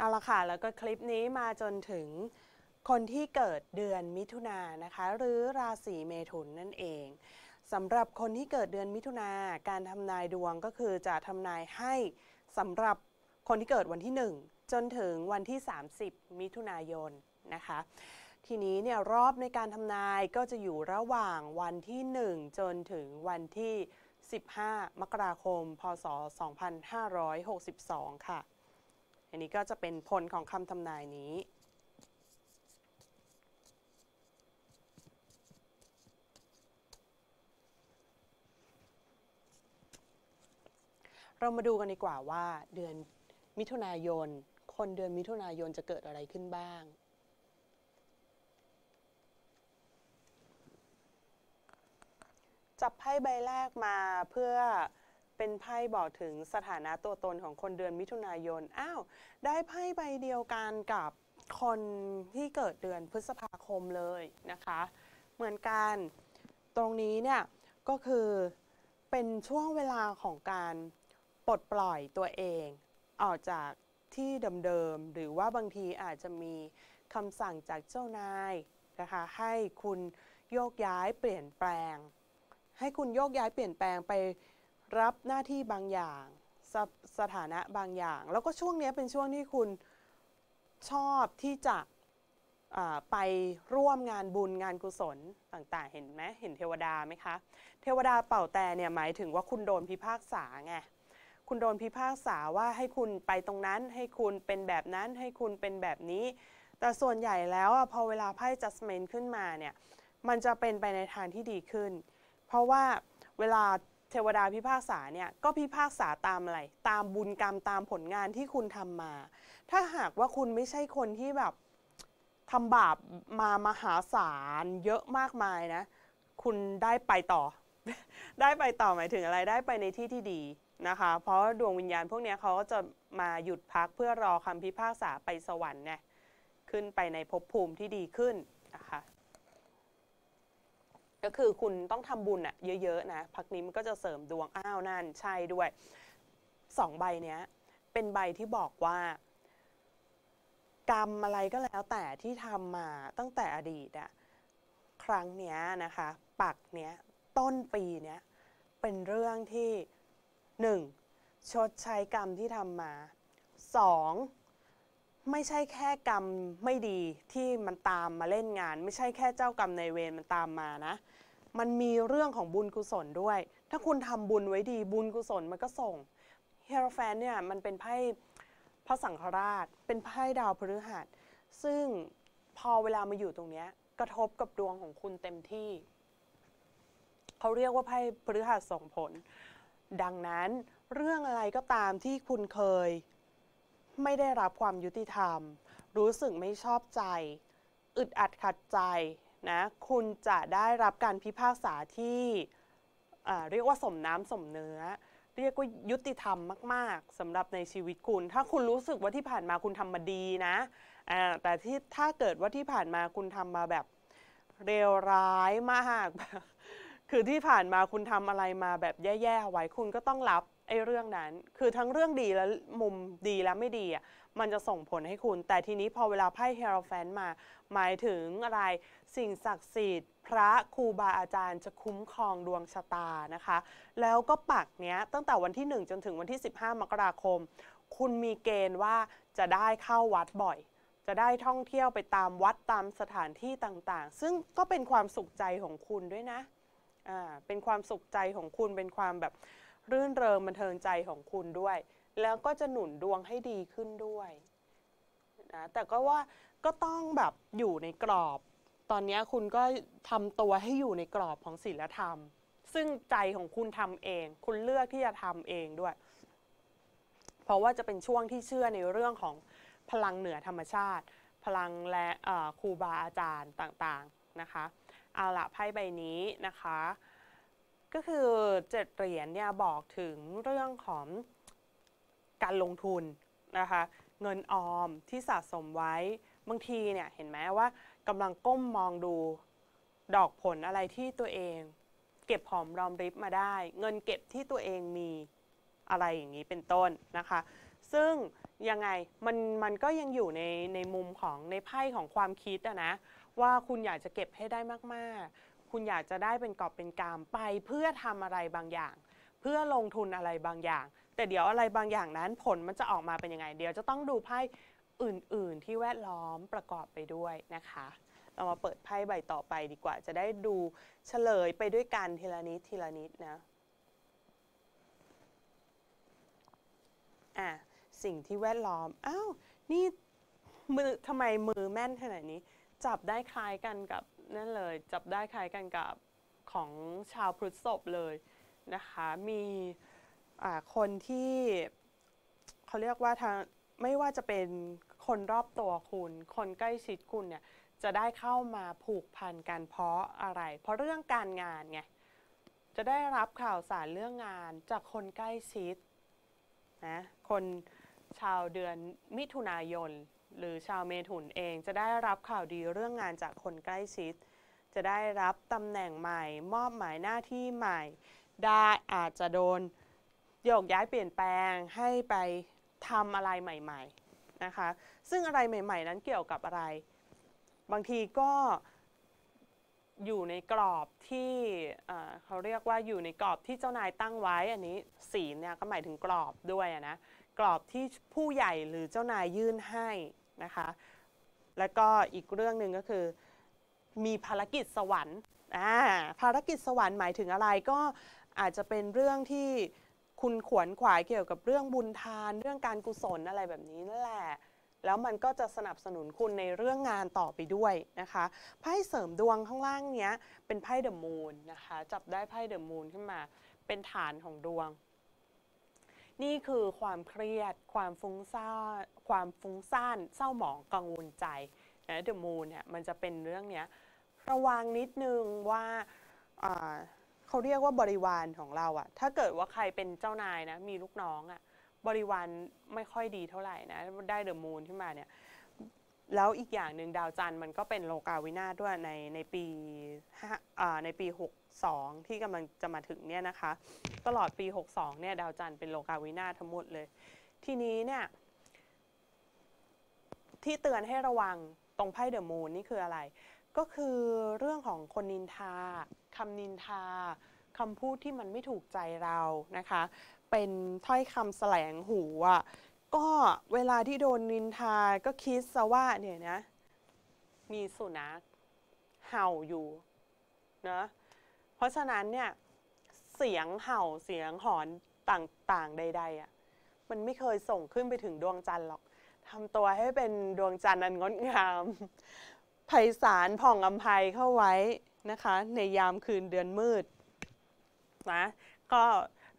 เอาละค่ะ แล้วก็คลิปนี้มาจนถึงคนที่เกิดเดือนมิถุนายนนะคะ หรือราศีเมถุนนั่นเองสำหรับคนที่เกิดเดือนมิถุนาการทำนายดวงก็คือจะทำนายให้สำหรับคนที่เกิดวันที่ 1 จนถึงวันที่ 30 มิถุนายนนะคะ ทีนี้เนี่ยรอบในการทำนายก็จะอยู่ระหว่างวันที่ 1 จนถึงวันที่ 15 มกราคม พศ 2562 ค่ะ อันนี้ก็จะเป็นผลของคำทำนายนี้ เรามาดูกันดีกว่าว่าเดือนมิถุนายน คนเดือนมิถุนายนจะเกิดอะไรขึ้นบ้างจับไพ่ใบแรกมาเพื่อ เป็นไพ่บอกถึงสถานะตัวตนของคนเดือนมิถุนายน อ้าว ได้ไพ่ใบเดียวกันกับคนที่เกิดเดือนพฤษภาคมเลยนะคะ เหมือนกันตรงนี้เนี่ยก็คือเป็นช่วงเวลาของการปลดปล่อยตัวเอง ออกจากที่เดิมๆหรือว่าบางทีอาจจะมีคำสั่งจากเจ้านายนะคะให้คุณโยกย้ายเปลี่ยนแปลง ให้คุณโยกย้ายเปลี่ยนแปลงไป รับหน้าที่บางอย่างสสถานะบางอย่าง แล้วก็ช่วงนี้เป็นช่วงที่คุณชอบที่จะไปร่วมงานบุญงานกุศลต่างๆ เห็นไหมเห็นเทวดาไหมคะ เทวดาเป่าแต่เนี่ยหมายถึงว่าคุณโดนพิพากษาไงคุณโดนพิพากษาว่าให้คุณไปตรงนั้น ให้คุณเป็นแบบนั้นให้คุณเป็นแบบนี้ แต่ส่วนใหญ่แล้วพอเวลาไพ่ judgment ขึ้นมาเนี่ยมันจะเป็นไปในทางที่ดีขึ้น เพราะว่าเวลา เทวดาพิพากษาเนี่ยก็พิพากษาตามอะไร ตามบุญกรรมตามผลงานที่คุณทำมา ถ้าหากว่าคุณไม่ใช่คนที่แบบทำบาปมามหาศาลเยอะมากมายนะ คุณได้ไปต่อ ได้ไปต่อหมายถึงอะไรได้ไปในที่ที่ดีนะคะ เพราะดวงวิญญาณพวกนี้เขาก็จะมาหยุดพักเพื่อรอคำพิพากษาไปสวรรค์เนี่ยขึ้นไปในภพภูมิที่ดีขึ้นนะคะ ก็คือคุณต้องทำบุญอะเยอะๆนะพักนี้มันก็จะเสริมดวงอ้าวนั่นใช่ด้วยสองใบเนี้ยเป็นใบที่บอกว่า กรรมอะไรก็แล้วแต่ที่ทำมาตั้งแต่อดีตอะครั้งเนี้ยนะคะ ปักเนี้ยต้นปีเนี้ยเป็นเรื่องที่หนึ่งชดใช้กรรมที่ทำมาสอง ไม่ใช่แค่กรรมไม่ดีที่มันตามมาเล่นงาน ไม่ใช่แค่เจ้ากรรมในเวรมันตามมานะ มันมีเรื่องของบุญกุศลด้วย ถ้าคุณทำบุญไว้ดีบุญกุศลมันก็ส่งเฮโรแฟนเนี่ยมันเป็นไพ่พระสังฆราช เป็นไพ่ดาวพฤหัส ซึ่งพอเวลามาอยู่ตรงนี้กระทบกับดวงของคุณเต็มที่เขาเรียกว่าไพ่พฤหัสส่งผล ดังนั้นเรื่องอะไรก็ตามที่คุณเคย ไม่ได้รับความยุติธรรม รู้สึกไม่ชอบใจ อึดอัดขัดใจนะคุณจะได้รับการพิพากษาที่เรียกว่าสมน้ำสมเนื้อ เรียกว่ายุติธรรมมากๆสำหรับในชีวิตคุณ ถ้าคุณรู้สึกว่าที่ผ่านมาคุณทำมาดีนะแต่ที่ถ้าเกิดว่าที่ผ่านมาคุณทำมาแบบเลวร้ายมาก คือที่ผ่านมาคุณทำอะไรมาแบบแย่ๆไว้คุณก็ต้องรับไอ้เรื่องนั้น คือทั้งเรื่องดีและมุมดีและไม่ดีอะมันจะส่งผลให้คุณ แต่ทีนี้พอเวลาไพ่เฮโรแฟนมา หมายถึงอะไรสิ่งศักดิ์สิทธิ์ พระครูบาอาจารย์จะคุ้มครองดวงชะตานะคะ แล้วก็ปักเนี้ยตั้งแต่วันที่ 1 จนถึงวันที่ 15 มกราคม คุณมีเกณฑ์ว่าจะได้เข้าวัดบ่อย จะได้ท่องเที่ยวไปตามวัดตามสถานที่ต่างๆ ซึ่งก็เป็นความสุขใจของคุณด้วยนะ อ่าเป็นความสุขใจของคุณเป็นความแบบรื่นเริงบันเทิงใจของคุณด้วย แล้วก็จะหนุนดวงให้ดีขึ้นด้วยนะแต่ก็ว่าก็ต้องแบบอยู่ในกรอบ ตอนนี้คุณก็ทำตัวให้อยู่ในกรอบของศีลธรรม ซึ่งใจของคุณทำเอง คุณเลือกที่จะทำเองด้วย เพราะว่าจะเป็นช่วงที่เชื่อในเรื่องของพลังเหนือธรรมชาติ พลังและครูบาอาจารย์ต่างๆนะคะ เอาละไพ่ใบนี้นะคะ ก็คือเจ็ดเหรียญเนี่ยบอกถึงเรื่องของการลงทุนนะคะ เงินออมที่สะสมไว้บางทีเนี่ยเห็นไหมว่ากำลังก้มมองดูดอกผลอะไรที่ตัวเอง เก็บหอมรอมริบมาได้ เงินเก็บที่ตัวเองมีอะไรอย่างนี้เป็นต้นนะคะ ซึ่งยังไงมันมันก็ยังอยู่ในในมุมของในไพ่ของความคิดอะนะ ว่าคุณอยากจะเก็บให้ได้มากๆ คุณอยากจะได้เป็นกอบเป็นกามไปเพื่อทำอะไรบางอย่าง เพื่อลงทุนอะไรบางอย่าง แต่เดี๋ยวอะไรบางอย่างนั้นผลมันจะออกมาเป็นยังไง เดี๋ยวจะต้องดูไพ่อื่น ๆ ที่แวดล้อมประกอบไปด้วยนะคะ เรามาเปิดไพ่ใบต่อไปดีกว่า จะได้ดูเฉลยไปด้วยกันทีละนิดทีละนิดนะอะสิ่งที่แวดล้อม อ้าว นี่มือทำไมมือแม่นขนาดนี้ จับได้คล้ายกันกับนั่นเลย จับได้คล้ายกันกับของชาวพฤษภเลยนะคะ มีคนที่เขาเรียกว่าทางไม่ว่าจะเป็นคนรอบตัวคุณ คนใกล้ชิดคุณเนี่ยจะได้เข้ามาผูกพันกันเพราะอะไร เพราะเรื่องการงานไงจะได้รับข่าวสารเรื่องงานจากคนใกล้ชิดนะคน ชาวเดือนมิถุนายน หรือชาวเมถุนเองจะได้รับข่าวดีเรื่องงานจากคนใกล้ชิด จะได้รับตำแหน่งใหม่ มอบหมายหน้าที่ใหม่ ได้อาจจะโดนโยกย้ายเปลี่ยนแปลงให้ไปทำอะไรใหม่ ๆนะคะ ซึ่งอะไรใหม่ ๆ นั้นเกี่ยวกับอะไร บางทีก็อยู่ในกรอบที่เขาเรียกว่าอยู่ในกรอบที่เจ้านายตั้งไว้อันนี้ศีลเนี่ยก็หมายถึงกรอบด้วยนะ กรอบที่ผู้ใหญ่หรือเจ้านายยื่นให้นะคะ แล้วก็อีกเรื่องหนึ่งก็คือ มีภารกิจสวรรค์อ่าภารกิจสวรรค์หมายถึงอะไรก็อาจจะเป็นเรื่องที่คุณขวนขวายเกี่ยวกับเรื่องบุญทาน เรื่องการกุศลอะไรแบบนี้นั่นแหละ แล้วมันก็จะสนับสนุนคุณในเรื่องงานต่อไปด้วยนะคะไพ่เสริมดวงข้างล่างเนี้ยเป็นไพ่เดอะมูนนะคะ จับได้ไพ่เดอะมูนขึ้นมา เป็นฐานของดวง นี่คือความเครียด ความฟุ้งซ่านความฟุ้งซ่านเศร้าหมองกังวลใจนะเดอะมูนเนี่ยมันจะเป็นเรื่องเนี้ยระวังนิดนึงว่าเขาเรียกว่าบริวารของเราอะถ้าเกิดว่าใครเป็นเจ้านายนะมีลูกน้องอะบริวารไม่ค่อยดีเท่าไหร่นะได้เดอะมูนขึ้นมาเนี่ยแล้วอีกอย่างหนึ่งดาวจันทร์มันก็เป็นโลกาวินาศด้วยในในปีในปี 62 ที่กำลังจะมาถึงเนี่ยนะคะ ตลอดปี 62 เนี่ยดาวจันทร์เป็นโลกาวินาทั้งหมดเลย ทีนี้เนี่ยที่เตือนให้ระวังตรงไพ่เดอะมูนนี่คืออะไร ก็คือเรื่องของคนนินทาคำนินทาคำพูดที่มันไม่ถูกใจเรานะคะ เป็นถ้อยคำแสลงหูอะก็เวลาที่โดนนินทาก็คิดซะว่าเนี่ยนะ มีสุนัขเห่าอยู่นะ เพราะฉะนั้นเนี่ยเสียงเห่าเสียงหอนต่างๆ ใดๆอะมันไม่เคยส่งขึ้นไปถึงดวงจันทร์หรอกทำตัวให้เป็นดวงจันทร์อันงดงามไพศาลผ่องอำไพเข้าไว้นะคะ ในยามคืนเดือนมืดนะก็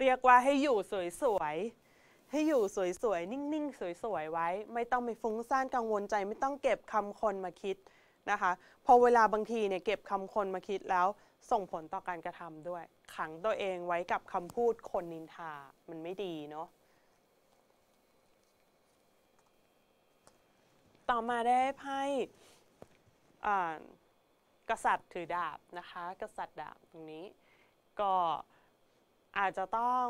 เรียกว่าให้อยู่สวยๆ ให้อยู่สวยๆ นิ่งๆ สวยๆ ไว้ ไม่ต้องไปฟุ้งซ่านกังวลใจ ไม่ต้องเก็บคำคนมาคิดนะคะ พอเวลาบางทีเนี่ยเก็บคำคนมาคิดแล้ว ส่งผลต่อการกระทำด้วย ขังตัวเองไว้กับคำพูดคนนินทา มันไม่ดีเนาะ ต่อมาได้ไพ่กษัตริย์ถือดาบนะคะ กษัตริย์ดาบตรงนี้ ก็อาจจะต้อง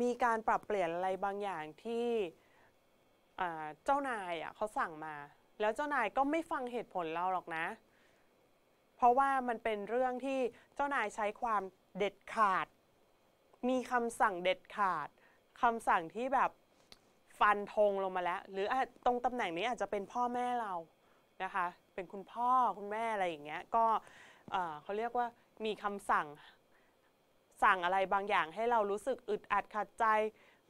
มีการปรับเปลี่ยนอะไรบางอย่างที่เจ้านายเขาสั่งมา แล้วเจ้านายก็ไม่ฟังเหตุผลเราหรอกนะ เพราะว่ามันเป็นเรื่องที่เจ้านายใช้ความเด็ดขาด มีคำสั่งเด็ดขาดคำสั่งที่แบบฟันธงลงมาแล้ว หรือตรงตำแหน่งนี้อาจจะเป็นพ่อแม่เรานะคะ เป็นคุณพ่อคุณแม่อะไรอย่างเงี้ยก็เขาเรียกว่ามีคำสั่งสั่งอะไรบางอย่างให้เรารู้สึกอึดอัดขัดใจ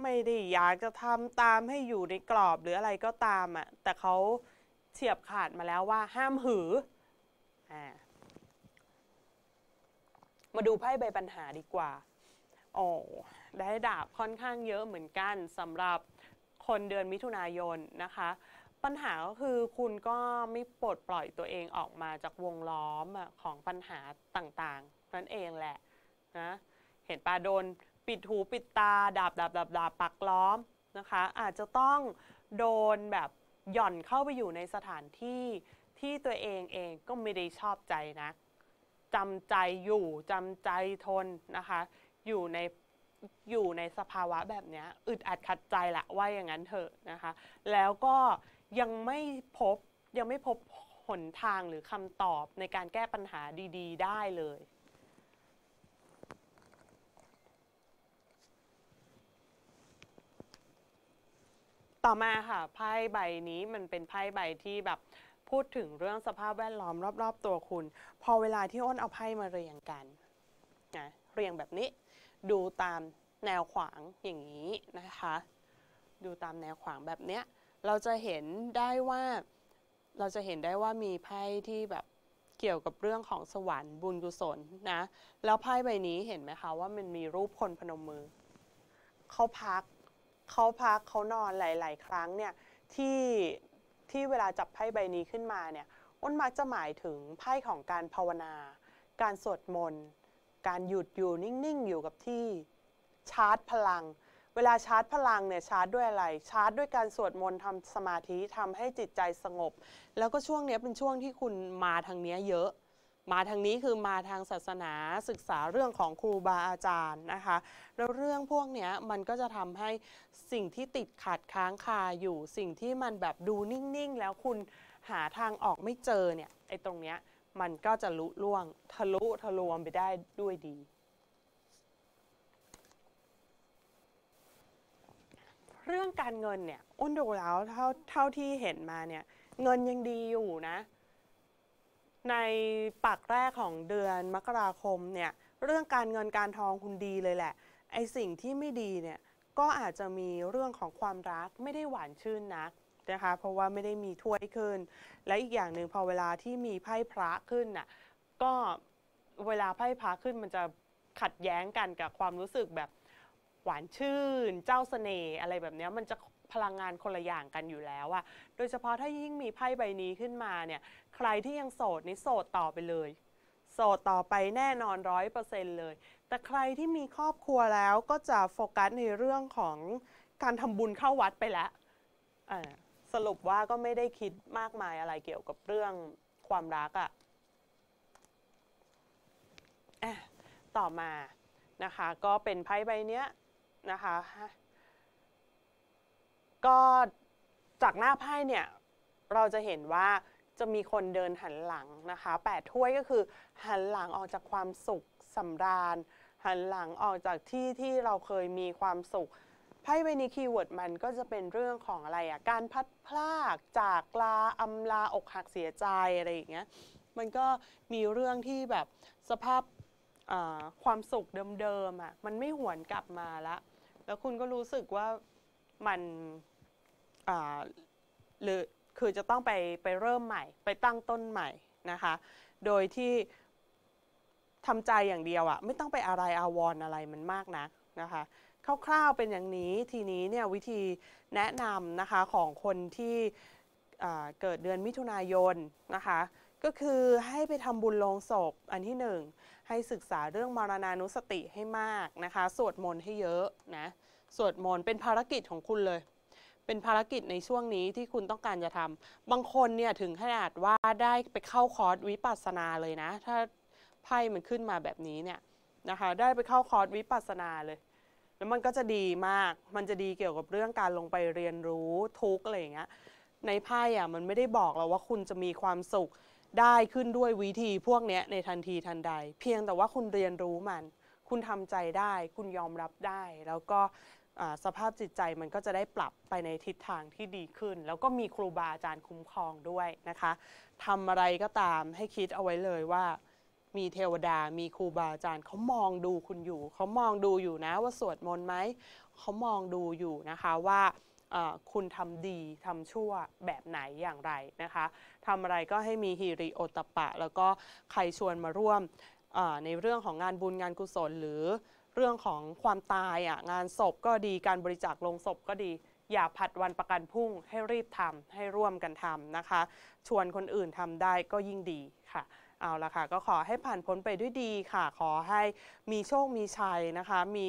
ไม่ได้อยากจะทำตามให้อยู่ในกรอบหรืออะไรก็ตามอะแต่เขาเฉียบขาดมาแล้วว่าห้ามหืออ่า มาดูไพ่ใบปัญหาดีกว่า โอ้ได้ดาบค่อนข้างเยอะเหมือนกันสำหรับคนเดือนมิถุนายนนะคะ ปัญหาก็คือคุณก็ไม่ปลดปล่อยตัวเองออกมาจากวงล้อมของปัญหาต่างๆ นั่นเองแหละนะเห็นปลาโดนปิดหูปิดตาดาบดาบดาบดาบปักล้อมนะคะ อาจจะต้องโดนแบบหย่อนเข้าไปอยู่ในสถานที่ที่ตัวเองเองก็ไม่ได้ชอบใจนะ จำใจอยู่จำใจทนนะคะ อยู่ในอยู่ในสภาวะแบบนี้อึดอัดขัดใจละว่าอย่างนั้นเถอะนะคะ แล้วก็ยังไม่พบยังไม่พบหนทางหรือคำตอบในการแก้ปัญหาดี ๆ ได้เลยต่อมาค่ะไพ่ใบนี้มันเป็นไพ่ใบที่แบบ พูดถึงเรื่องสภาพแวดล้อมรอบ ๆ ตัวคุณ พอเวลาที่อ้นเอาไพ่มาเรียงกันนะเรียงแบบนี้ ดูตามแนวขวางอย่างนี้นะคะ ดูตามแนวขวางแบบเนี้ยเราจะเห็นได้ว่าเราจะเห็นได้ว่ามีไพ่ที่แบบเกี่ยวกับเรื่องของสวรรค์บุญกุศลนะ แล้วไพ่ใบนี้เห็นไหมคะว่ามันมีรูปคนพนมมือ เขาพักเขาพักเขานอนหลาย ๆ ครั้งเนี่ยที่ ที่เวลาจับไพ่ใบนี้ขึ้นมาเนี่ยอ้นมักจะหมายถึงไพ่ของการภาวนา การสวดมนต์ การหยุดอยู่นิ่งๆ อยู่กับที่ ชาร์จพลัง เวลาชาร์จพลังเนี่ยชาร์จด้วยอะไร ชาร์จด้วยการสวดมนต์ทำสมาธิทำให้จิตใจสงบ แล้วก็ช่วงเนี้ยเป็นช่วงที่คุณมาทางเนี้ยเยอะ มาทางนี้คือมาทางศาสนาศึกษาเรื่องของครูบาอาจารย์นะคะ แล้วเรื่องพวกนี้มันก็จะทำให้สิ่งที่ติดขัดค้างคาอยู่สิ่งที่มันแบบดูนิ่งๆ แล้วคุณหาทางออกไม่เจอเนี่ยไอ้ตรงเนี้ยมันก็จะลุล่วงทะลุทะลวงไปได้ด้วยดีเรื่องการเงินเนี่ยอ้นดูแล้วเท่าเท่าที่เห็นมาเนี่ย เงินยังดีอยู่นะ ในปักแรกของเดือนมกราคมเนี่ยเรื่องการเงินการทองคุณดีเลยแหละ ไอสิ่งที่ไม่ดีเนี่ยก็อาจจะมีเรื่องของความรักไม่ได้หวานชื่นนักนะคะเพราะว่าไม่ได้มีถ้วยขึ้น และอีกอย่างหนึ่งพอเวลาที่มีไพ่พระขึ้นน่ะก็เวลาไพ่พระขึ้นมันจะขัดแย้งกันกับความรู้สึกแบบหวานชื่น เจ้าเสน่ห์อะไรแบบนี้มันจะ พลังงานคนละอย่างกันอยู่แล้วอะโดยเฉพาะถ้ายิ่งมีไพ่ใบนี้ขึ้นมาเนี่ยใครที่ยังโสดนี่โสดต่อไปเลย โสดต่อไปแน่นอนร้อยเปอร์เซ็นต์เลย แต่ใครที่มีครอบครัวแล้วก็จะโฟกัสในเรื่องของการทำบุญเข้าวัดไปแล้วอ่าสรุปว่าก็ไม่ได้คิดมากมายอะไรเกี่ยวกับเรื่องความรักอะ่ะอะต่อมานะคะ ก็เป็นไพ่ใบเนี้ยนะคะ ก็จากหน้าไพ่เนี่ยเราจะเห็นว่าจะมีคนเดินหันหลังนะคะแปดถ้วยก็คือหันหลังออกจากความสุขสำราญ หันหลังออกจากที่ที่เราเคยมีความสุขไพ่ใบนี้คีย์เวิร์ดมันก็จะเป็นเรื่องของอะไรอะการพัดพลากจากลาอำลาอกหักเสียใจอะไรอย่างเงี้ยมันก็มีเรื่องที่แบบสภาพความสุขเดิมๆอะมันไม่หวนกลับมาละแล้วคุณก็รู้สึกว่ามัน หรือคือจะต้องไปไปเริ่มใหม่ ไปตั้งต้นใหม่นะคะ โดยที่ทำใจอย่างเดียวอะไม่ต้องไปอะไรอาวรออะไรมันมากนักนะคะคร่าวๆเป็นอย่างนี้ทีนี้เนี่ยวิธีแนะนำนะคะของคนที่เกิดเดือนมิถุนายนนะคะก็คือให้ไปทำบุญลงศพอันที่หนึ่งให้ศึกษาเรื่องมรณานุสติให้มากนะคะ สวดมนต์ให้เยอะนะสวดมนต์เป็นภารกิจของคุณเลย เป็นภารกิจในช่วงนี้ที่คุณต้องการจะทำบางคนเนี่ยถึงขนาดว่าได้ไปเข้าคอร์สวิปัสสนาเลยนะ ถ้าไพ่มันขึ้นมาแบบนี้เนี่ยนะคะได้ไปเข้าคอร์สวิปัสสนาเลยแล้วมันก็จะดีมาก มันจะดีเกี่ยวกับเรื่องการลงไปเรียนรู้ทุกอะไรอย่างเงี้ย ในไพ่อะมันไม่ได้บอกเราว่าคุณจะมีความสุขได้ขึ้นด้วยวิธีพวกเนี้ยในทันทีทันใด เพียงแต่ว่าคุณเรียนรู้มัน คุณทำใจได้ คุณยอมรับได้ แล้วก็ สภาพจิตใจมันก็จะได้ปรับไปในทิศทางที่ดีขึ้น แล้วก็มีครูบาอาจารย์คุ้มครองด้วยนะคะทำอะไรก็ตามให้คิดเอาไว้เลยว่า มีเทวดามีครูบาอาจารย์เขามองดูคุณอยู่เขามองดูอยู่นะว่าสวดมนต์ไหมเขามองดูอยู่นะคะว่าคุณทำดีทำชั่วแบบไหนอย่างไรนะคะทำอะไรก็ให้มีฮิริโอตปะ แล้วก็ใครชวนมาร่วมในเรื่องของงานบุญงานกุศลหรือ เรื่องของความตายอะงานศพก็ดีการบริจาคลงศพก็ดี อย่าผัดวันประกันพรุ่งให้รีบทำให้ร่วมกันทำนะคะ ชวนคนอื่นทำได้ก็ยิ่งดีค่ะเอาละค่ะก็ขอให้ผ่านพ้นไปด้วยดีค่ะ ขอให้มีโชคมีชัยนะคะ มี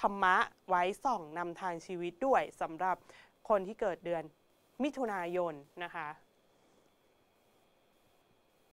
ธรรมะไว้ส่องนำทางชีวิตด้วยสำหรับคนที่เกิดเดือนมิถุนายนนะคะ